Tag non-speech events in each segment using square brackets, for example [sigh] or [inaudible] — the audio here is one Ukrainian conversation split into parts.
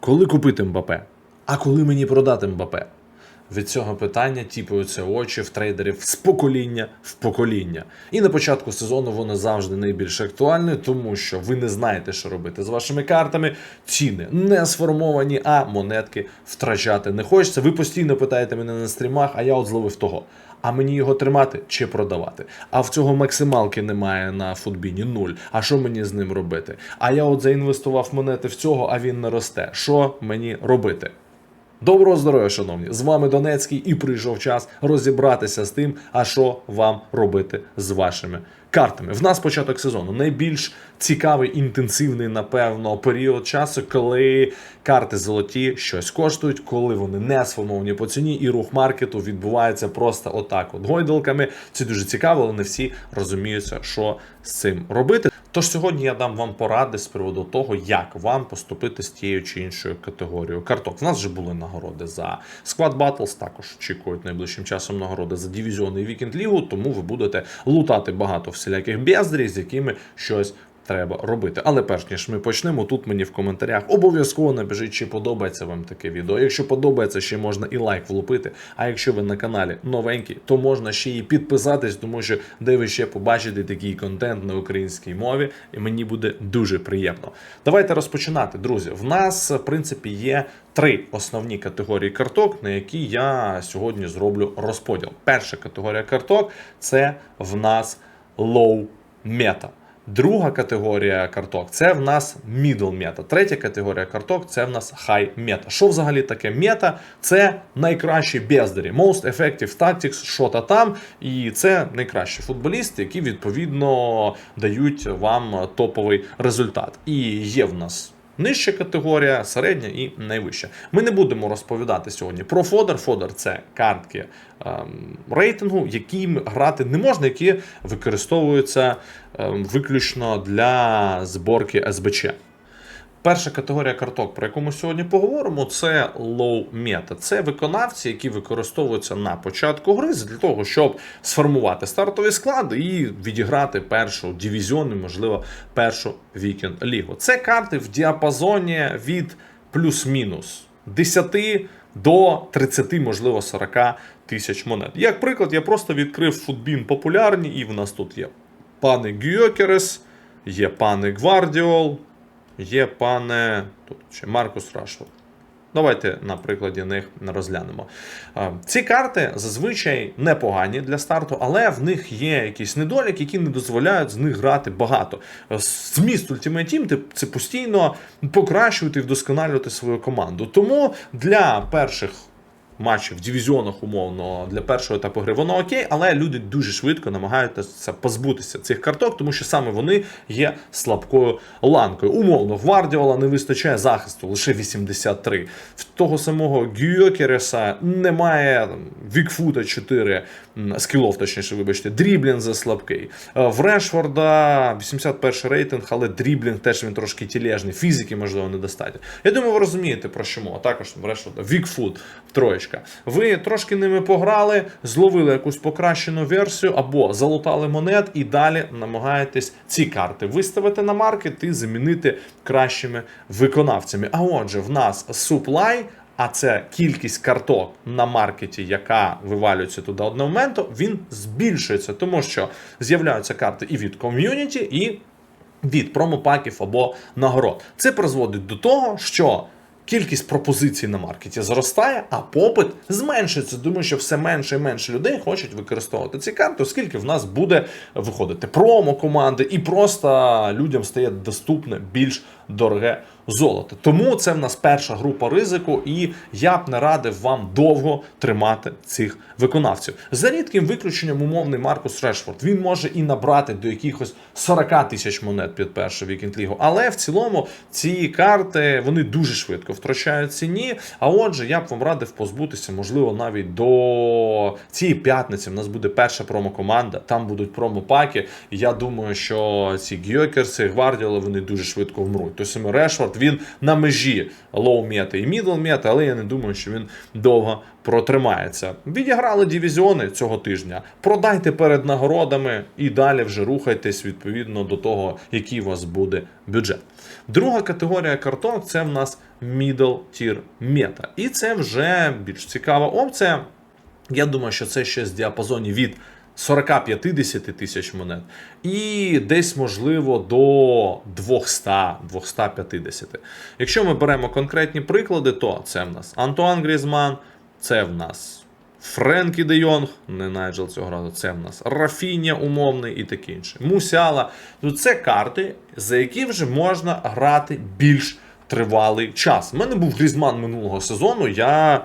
Коли купити Мбапе? А коли мені продати Мбапе? Від цього питання тіпаються очі в трейдерів з покоління в покоління. І на початку сезону воно завжди найбільш актуальне, тому що ви не знаєте, що робити з вашими картами. Ціни не сформовані, а монетки втрачати не хочеться. Ви постійно питаєте мене на стрімах, а я от зловив того. А мені його тримати чи продавати? А в цього максималки немає на футбіні нуль. А що мені з ним робити? А я от заінвестував монети в цього, а він не росте. Що мені робити? Доброго здоров'я, шановні! З вами Донецький, і прийшов час розібратися з тим, а що вам робити з вашими картами. В нас початок сезону найбільш цікавий, інтенсивний, напевно, період часу, коли карти золоті щось коштують, коли вони не сформовані по ціні, і рух маркету відбувається просто отак, от гойдалками. Це дуже цікаво, але не всі розуміються, що з цим робити. Тож сьогодні я дам вам поради з приводу того, як вам поступити з тією чи іншою категорією карток. В нас вже були нагороди за Squad Battles, також очікують найближчим часом нагороди за дивізіони і вікенд лігу, тому ви будете лутати багато всіляких бездрій, з якими щось. Треба робити. Але перш ніж ми почнемо, тут мені в коментарях обов'язково напишіть, чи подобається вам таке відео. Якщо подобається, ще можна і лайк влупити. А якщо ви на каналі новенький, то можна ще і підписатись, тому що де ви ще побачите такий контент на українській мові, і мені буде дуже приємно. Давайте розпочинати, друзі. В нас, в принципі, є три основні категорії карток, на які я сьогодні зроблю розподіл. Перша категорія карток це в нас low meta. Друга категорія карток це в нас middle мета. Третя категорія карток це в нас high мета. Що взагалі таке мета? Це найкращі бездарі, most effective tactics, що та там. І це найкращі футболісти, які відповідно дають вам топовий результат. І є в нас. Нижча категорія, середня і найвища. Ми не будемо розповідати сьогодні про фодер. Фодер це картки ем, рейтингу, які грати не можна, які використовуються ем, виключно для зборки СБЧ. Перша категорія карток, про яку ми сьогодні поговоримо, це low meta. Це виконавці, які використовуються на початку гри для того, щоб сформувати стартовий склад і відіграти першу дивізіонну, можливо, першу вікенд лігу. Це карти в діапазоні від плюс-мінус 10 до 30, можливо, 40 тисяч монет. Як приклад, я просто відкрив футбін популярні, і в нас тут є пане Гюйокерес, є пане Гвардіол. Є пане тут ще Маркус Рашфорд. Давайте на прикладі них розглянемо. Ці карти зазвичай непогані для старту, але в них є якісь недоліки, які не дозволяють з них грати багато. Зміст Ultimate Team – це постійно покращувати і вдосконалювати свою команду. Тому для перших матчів в дивізіонах умовно для першого етапу гри воно окей, але люди дуже швидко намагаються позбутися цих карток, тому що саме вони є слабкою ланкою. Умовно, Гвардіола не вистачає захисту лише 83. В того самого Гюйокереса немає Вікфута 4 м, скілов, точніше, вибачте, дріблінг за слабкий. Е, В Решфорда 81 рейтинг, але дріблінг теж він трошки тілежний, фізики, можливо, недостатньо. Я думаю, ви розумієте про що мова. Також в Решфорда Вікфут, троєчка. Ви трошки ними пограли, зловили якусь покращену версію або залутали монет і далі намагаєтесь ці карти виставити на маркет і замінити кращими виконавцями. А отже, в нас supply, а це кількість карток на маркеті, яка вивалюється туди одного моменту, він збільшується, тому що з'являються карти і від ком'юніті, і від промопаків або нагород. Це призводить до того, що кількість пропозицій на маркеті зростає, а попит зменшується. Думаю, що все менше і менше людей хочуть використовувати ці карти, оскільки в нас буде виходити промо команди, і просто людям стає доступне більш дороге золото. Тому це в нас перша група ризику, і я б не радив вам довго тримати цих виконавців. За рідким виключенням умовний Маркус Решфорд. Він може і набрати до якихось 40 тисяч монет під першу вікенд лігу. Але в цілому ці карти вони дуже швидко втрачають ціні. А отже, я б вам радив позбутися, можливо, навіть до цієї п'ятниці. У нас буде перша промо-команда, там будуть промо-паки. Я думаю, що ці Гьокерси, Гвардіоли вони дуже швидко вмруть. Той самий Решфорд, він на межі лоу мети і мідл мети, але я не думаю, що він довго протримається. Відіграли дивізіони цього тижня. Продайте перед нагородами і далі вже рухайтесь відповідно до того, який у вас буде бюджет. Друга категорія карток це в нас middle tier мета. І це вже більш цікава опція. Я думаю, що це ще з діапазоні від 40-50 тисяч монет. І десь, можливо, до 200-250. Якщо ми беремо конкретні приклади, то це в нас Антуан Грізман, це в нас Френкі Де Йонг, не Найджел цього разу, це в нас Рафіня умовний і таке інше. Мусяла. Ну, це карти, за які вже можна грати більш тривалий час. У мене був Грізман минулого сезону. Я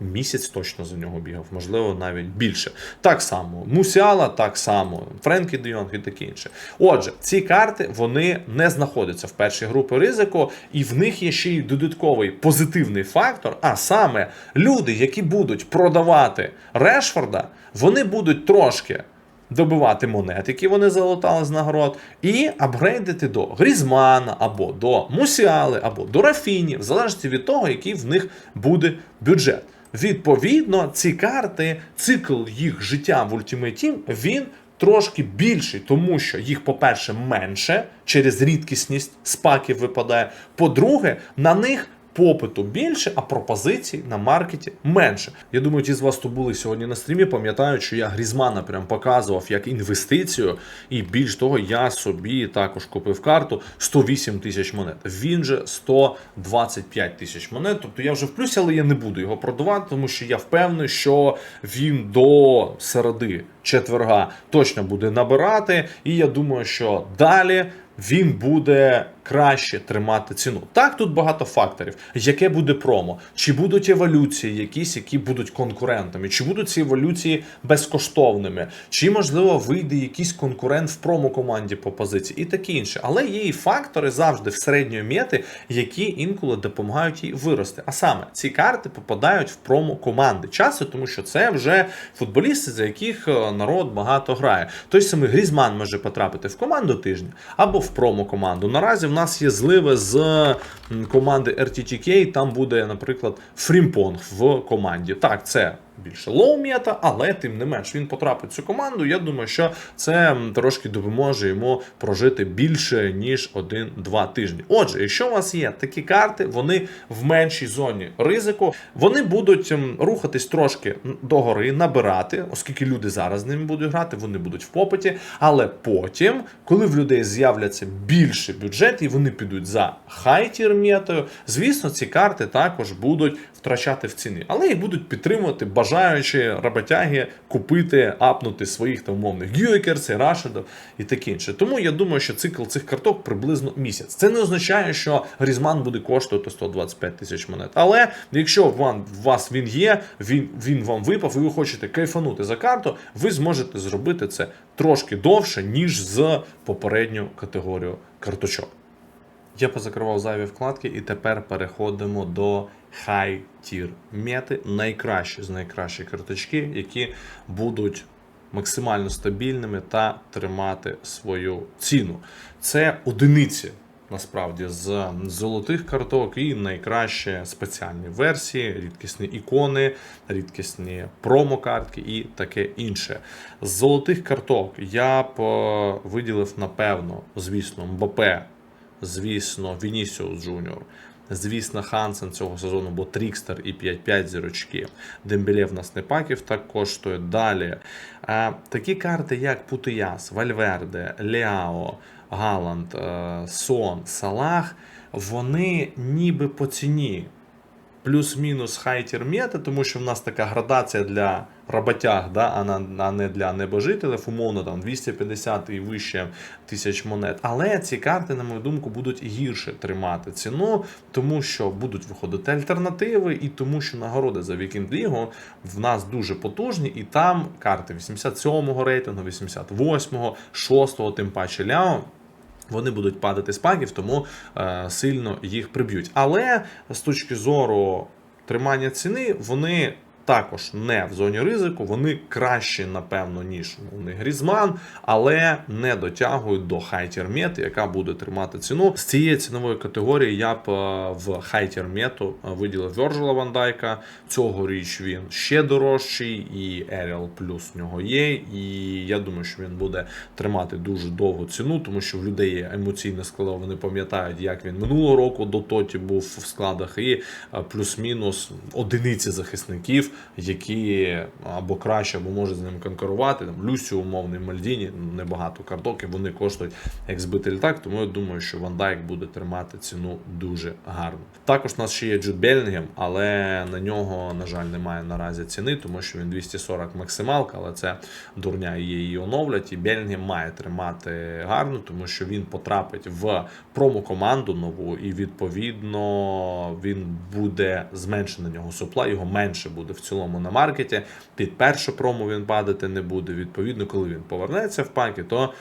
місяць точно за нього бігав, можливо, навіть більше. Так само Мусіала, так само, Френкі Де Йонг і таке інше. Отже, ці карти вони не знаходяться в першій групі ризику, і в них є ще й додатковий позитивний фактор. А саме люди, які будуть продавати Решфорда, вони будуть трошки. Добивати монет, які вони залутали з нагород, і апгрейдити до Грізмана, або до Мусіали, або до Рафіні, в залежності від того, який в них буде бюджет. Відповідно, ці карти, цикл їх життя в Ultimate Team, він трошки більший, тому що їх, по-перше, менше через рідкісність спаків випадає. По-друге, на них попиту більше, а пропозицій на маркеті менше. Я думаю, ті з вас, хто були сьогодні на стрімі, пам'ятають, що я Грізмана прям показував як інвестицію, і більш того, я собі також купив карту 108 тисяч монет. Він же 125 тисяч монет. Тобто я вже в плюсі, але я не буду його продавати, тому що я впевнений, що він до середи четверга точно буде набирати. І я думаю, що далі він буде краще тримати ціну. Так, тут багато факторів. Яке буде промо? Чи будуть еволюції, якісь, які будуть конкурентами, чи будуть ці еволюції безкоштовними, чи можливо вийде якийсь конкурент в промо-команді по позиції, і таке інше. Але є і фактори завжди в середньої мети, які інколи допомагають їй вирости. А саме ці карти попадають в промо-команди. Часто, тому що це вже футболісти, за яких е, народ багато грає. Той самий Грізман може потрапити в команду тижня або в промо-команду. Наразі в нас є зливи з команди RTTK, там буде, наприклад, Фрімпонг в команді. Так, це більше лоу мета, але тим не менш він потрапить в цю команду. Я думаю, що це трошки допоможе йому прожити більше ніж один-два тижні. Отже, якщо у вас є такі карти, вони в меншій зоні ризику, вони будуть рухатись трошки догори, набирати, оскільки люди зараз з ними будуть грати, вони будуть в попиті. Але потім, коли в людей з'являться більше бюджет і вони підуть за хай-тір метою, звісно, ці карти також будуть втрачати в ціні, але їх будуть підтримувати бажаючі роботяги купити, апнути своїх там умовних гюйкерсів, рашидів і таке інше. Тому я думаю, що цикл цих карток приблизно місяць. Це не означає, що Грізман буде коштувати 125 тисяч монет. Але якщо вам у вас він є, він, він вам випав, і ви хочете кайфанути за карту, ви зможете зробити це трошки довше, ніж з попередньою категорією карточок. Я позакривав зайві вкладки, і тепер переходимо до High Tier мети. Найкращі з найкращих карточки, які будуть максимально стабільними та тримати свою ціну. Це одиниці. Насправді з золотих карток і найкраще спеціальні версії, рідкісні ікони, рідкісні промокартки і таке інше. З золотих карток я б е, виділив, напевно, звісно, Мбапе, звісно, Вінісіус Джуніор. Звісно, Хансен цього сезону, бо Трікстер і 5-5 зірочки. Дембеле в нас не паків так коштує. Далі. Такі карти, як Путияс, Вальверде, Ляо, Галанд, е, Сон, Салах, вони ніби по ціні плюс-мінус хайтір мета, тому що в нас така градація для роботяг, да, а не для небожителів, умовно там 250 і вище тисяч монет. Але ці карти, на мою думку, будуть гірше тримати ціну, тому що будуть виходити альтернативи, і тому, що нагороди за Вікінд Лігу в нас дуже потужні, і там карти 87-го рейтингу, 88-го, 6-го, тим паче Ляо. Вони будуть падати з пагів, тому е, сильно їх приб'ють. Але з точки зору тримання ціни, вони також не в зоні ризику. Вони кращі, напевно, ніж них Грізман, але не дотягують до хайтір-мет, яка буде тримати ціну. З цієї цінової категорії я б е, в хайтір-мету виділив Вержила Ван Дайка. Цьогоріч він ще дорожчий, і Еріал плюс в нього є. І я думаю, що він буде тримати дуже довгу ціну, тому що в людей є емоційне складове. Вони пам'ятають, як він минулого року до Тоті був в складах, і е, плюс-мінус одиниці захисників, які або краще, або можуть з ним конкурувати. Там Люсі, умовний Мальдіні, небагато карток, і вони коштують як збитий літак. Тому я думаю, що Ван Дайк буде тримати ціну дуже гарно. Також у нас ще є Джуд Белінгем, але на нього, на жаль, немає наразі ціни, тому що він 240 максималка, але це дурня її оновлять. І Белінгем має тримати гарно, тому що він потрапить в промо-команду нову, і відповідно він буде зменшений на нього супла, його менше буде в цілому на маркеті. Під першу промо він падати не буде. Відповідно, коли він повернеться в паки, то.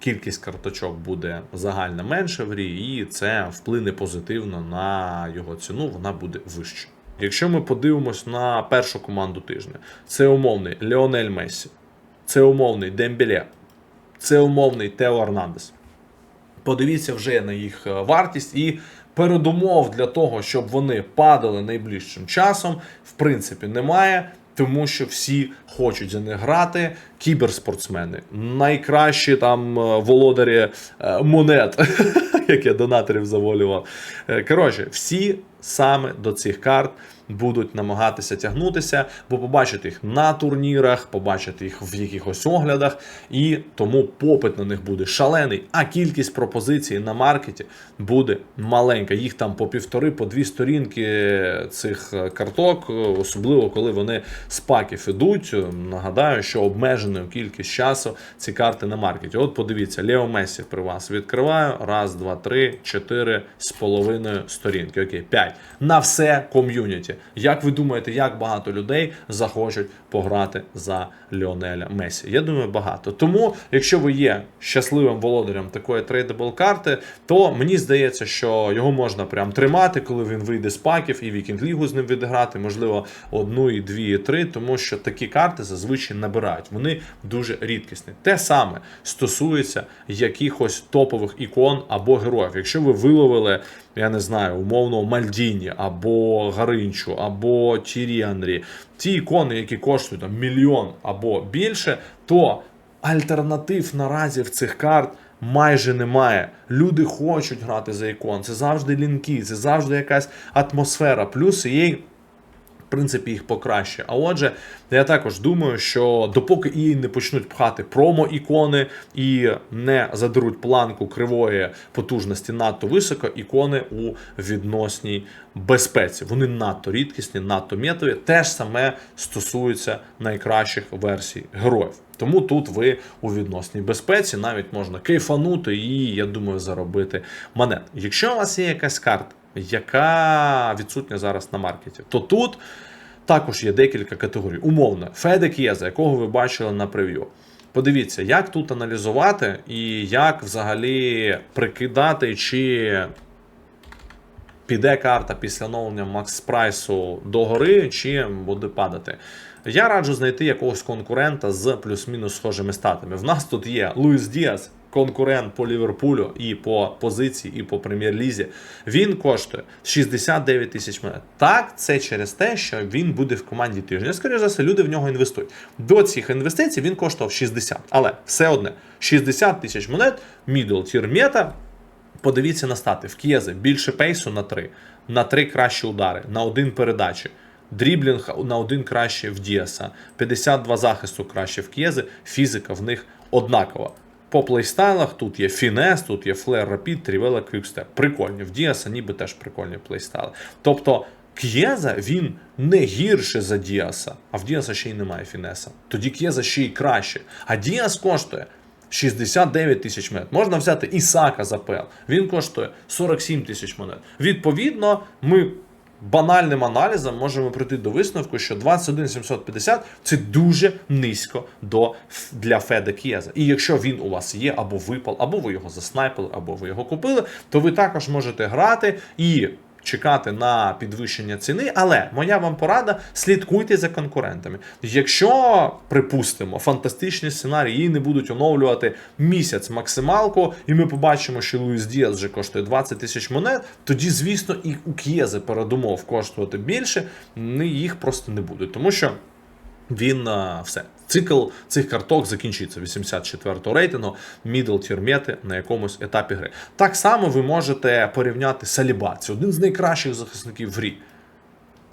Кількість карточок буде загально менше в грі, і це вплине позитивно на його ціну, вона буде вища. Якщо ми подивимось на першу команду тижня, це умовний Леонель Мессі, це умовний Дембеле, це умовний Тео Арнандес. Подивіться вже на їх е, вартість і передумов для того, щоб вони падали найближчим часом, в принципі, немає. Тому що всі хочуть за них грати. Кіберспортсмени, найкращі там е, володарі е, монет, [laughs] як я донаторів заволював. Е, Коротше, всі саме до цих карт будуть намагатися тягнутися, бо побачити їх на турнірах, побачити їх в якихось оглядах, і тому попит на них буде шалений, а кількість пропозицій на маркеті буде маленька. Їх там по півтори, по дві сторінки цих е, карток, е, особливо коли вони з паків ідуть. Нагадаю, що обмеженою кількість часу ці карти на маркеті. От подивіться, Лео Месі при вас відкриваю. Раз, два, три, чотири з половиною сторінки. Окей, п'ять. На все ком'юніті. Як ви думаєте, як багато людей захочуть пограти за Леонеля Месі? Я думаю, багато. Тому, якщо ви є щасливим володарем такої трейдабл карти, то мені здається, що його можна прям тримати, коли він вийде з паків і вікінг лігу з ним відіграти, можливо, одну, і дві, і три, тому що такі карти зазвичай набирають. Вони дуже рідкісні. Те саме стосується якихось топових ікон або героїв. Якщо ви виловили, я не знаю, умовно Мальдіні або Гаринчу, або Тірі Андрі, ті ікони, які коштують там мільйон або більше, то альтернатив наразі в цих карт. Майже немає. Люди хочуть грати за ікон. Це завжди лінки, це завжди якась атмосфера. Плюс її принципі, їх покраще. А отже, я також думаю, що допоки і не почнуть пхати промо-ікони і не задеруть планку кривої потужності надто високо, ікони у відносній безпеці. Вони надто рідкісні, надто метові. Те ж саме стосується найкращих версій героїв. Тому тут ви у відносній безпеці навіть можна кайфанути і, я думаю, заробити монет. Якщо у вас є якась карта, яка відсутня зараз на маркеті, то тут також є декілька категорій. Умовно, Феде К'єза, якого ви бачили на прев'ю. Подивіться, як тут аналізувати і як взагалі прикидати, чи піде карта після оновлення Макс Прайсу до гори, чи буде падати. Я раджу знайти якогось конкурента з плюс-мінус схожими статами. В нас тут є Луїс Діас, конкурент по Ліверпулю і по позиції, і по прем'єр-лізі. Він коштує 69 тисяч монет. Так, це через те, що він буде в команді тижня. Скоріше за все, люди в нього інвестують. До цих інвестицій він коштував 60. Але все одне 60 тисяч монет, middle tier мета. Подивіться на стати. В К'єзи більше пейсу на 3, на 3 кращі удари, на один передачі. Дріблінг на один краще в Діаса, 52 захисту краще в К'єзи, фізика в них однакова. По плейстайлах тут є Фінес, тут є Флер Рапід, Трівела, Квікстеп. Прикольні. В Діаса ніби теж прикольні плейстайли. Тобто К'єза він не гірше за Діаса, а в Діаса ще й немає Фінеса. Тоді К'єза ще й краще. А Діас коштує 69 тисяч монет. Можна взяти Ісака за ПЛ. Він коштує 47 тисяч монет. Відповідно, ми банальним аналізом можемо прийти до висновку, що 21 750 це дуже низько до, для Феда К'єза. І якщо він у вас є, або випал, або ви його заснайпили, або ви його купили, то ви також можете грати і чекати на підвищення ціни, але моя вам порада: слідкуйте за конкурентами. Якщо припустимо, фантастичні сценарії її не будуть оновлювати місяць максималку, і ми побачимо, що Луїс Діас вже коштує 20 тисяч монет, тоді, звісно, і у К'єзи передумов коштувати більше, їх просто не буде, тому що. Він а, все. Цикл цих карток закінчиться 84-го рейтингу, мідл тірмети на якомусь етапі гри. Так само ви можете порівняти Саліба. Це один з найкращих захисників в грі.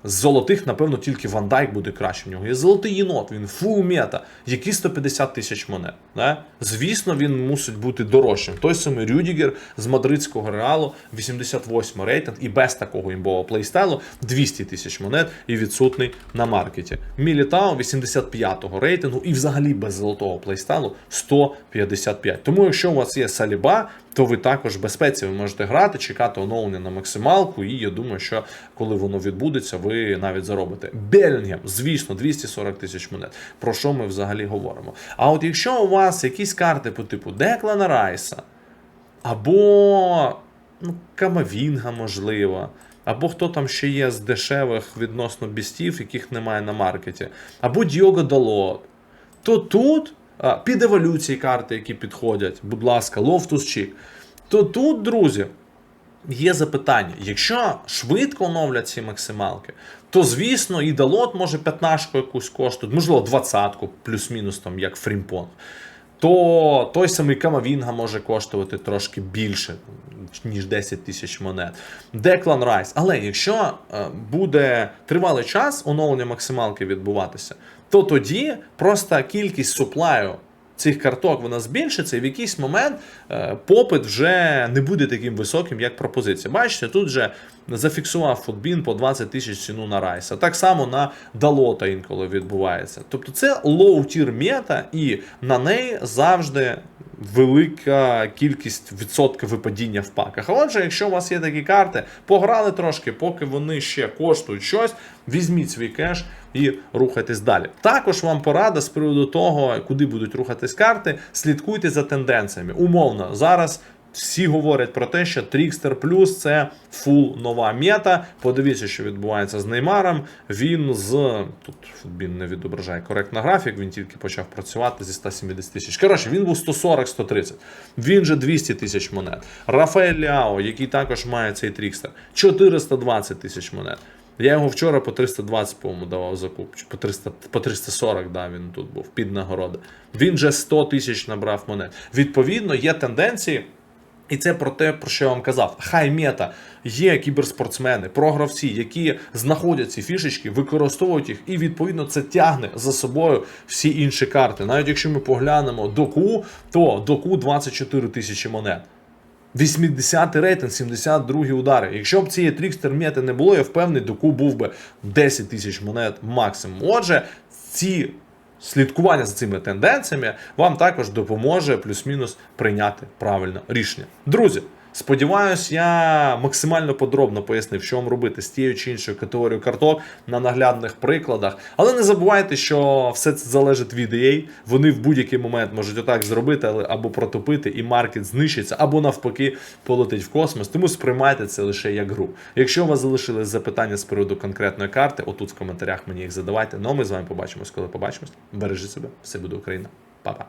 З золотих, напевно, тільки Ван Дайк буде краще в нього. Є золотий єнот, він фул мета, які 150 тисяч монет. Не? Звісно, він мусить бути дорожчим. Той самий Рюдігер з мадридського реалу, 88 рейтинг, і без такого імбового плейстайлу 200 тисяч монет і відсутний на маркеті. Мілітао 85-го рейтингу і взагалі без золотого плейстайлу 155. Тому, якщо у вас є Саліба, то ви також в безпеці ви можете грати, чекати оновлення на максималку, і я думаю, що коли воно відбудеться, ви навіть заробите. Белінгем, звісно, 240 тисяч монет. Про що ми взагалі говоримо? А от якщо у вас якісь карти по типу Деклана Райса, або ну, Камавінга, можливо, або хто там ще є з дешевих відносно бістів, яких немає на маркеті, або Діого Далот, то тут під еволюції карти, які підходять, будь ласка, Лофтус Чік, то тут, друзі, є запитання. Якщо швидко оновлять ці максималки, то звісно і Далот може 15 якусь коштувати, можливо, 20 плюс-мінус, там, як Фрімпонг. То той самий Камавінга може коштувати трошки більше, ніж 10 тисяч монет. Деклан Райс. Але якщо е, буде тривалий час оновлення максималки відбуватися, то тоді просто кількість суплаю цих карток вона збільшиться, і в якийсь момент е, попит вже не буде таким високим, як пропозиція. Бачите, тут вже зафіксував футбін по 20 тисяч ціну на райса. Так само на Далота інколи відбувається. Тобто це лоу-тір мета, і на неї завжди. Велика кількість відсотків випадіння в паках. А отже, якщо у вас є такі карти, пограли трошки, поки вони ще коштують щось, візьміть свій кеш і рухайтесь далі. Також вам порада з приводу того, куди будуть рухатись карти, слідкуйте за тенденціями. Умовно, зараз. Всі говорять про те, що Trickster Plus це фул нова мета. Подивіться, що відбувається з Неймаром. Він з тут він не відображає коректно графік, він тільки почав працювати зі 170 тисяч. Коротше, він був 140-130. Він же 200 тисяч монет. Рафаель Ляо, який також має цей Trickster, 420 тисяч монет. Я його вчора по 320, по-моєму, давав закуп. Чи по 300, по 340, да, він тут був під нагороди. Він же 100 тисяч набрав монет. Відповідно, є тенденції. І це про те, про що я вам казав. Хай мета є кіберспортсмени, програвці, які знаходять ці фішечки, використовують їх, і відповідно це тягне за собою всі інші карти. Навіть якщо ми поглянемо доку, то доку 24 тисячі монет. 80 рейтинг, 72 удари. Якщо б цієї трікстер мети не було, я впевнений, доку був би 10 тисяч монет максимум. Отже, ці слідкування за цими тенденціями вам також допоможе плюс-мінус прийняти правильне рішення. Друзі. Сподіваюсь, я максимально подробно пояснив, що вам робити з тією чи іншою категорією карток на наглядних прикладах. Але не забувайте, що все це залежить від EA. Вони в будь-який момент можуть отак зробити, але або протопити, і маркет знищиться, або навпаки полетить в космос. Тому сприймайте це лише як гру. Якщо у вас залишились запитання з приводу конкретної карти, отут в коментарях мені їх задавайте. Ну а ми з вами побачимось, коли побачимось. Бережіть себе, все буде Україна, Па-па.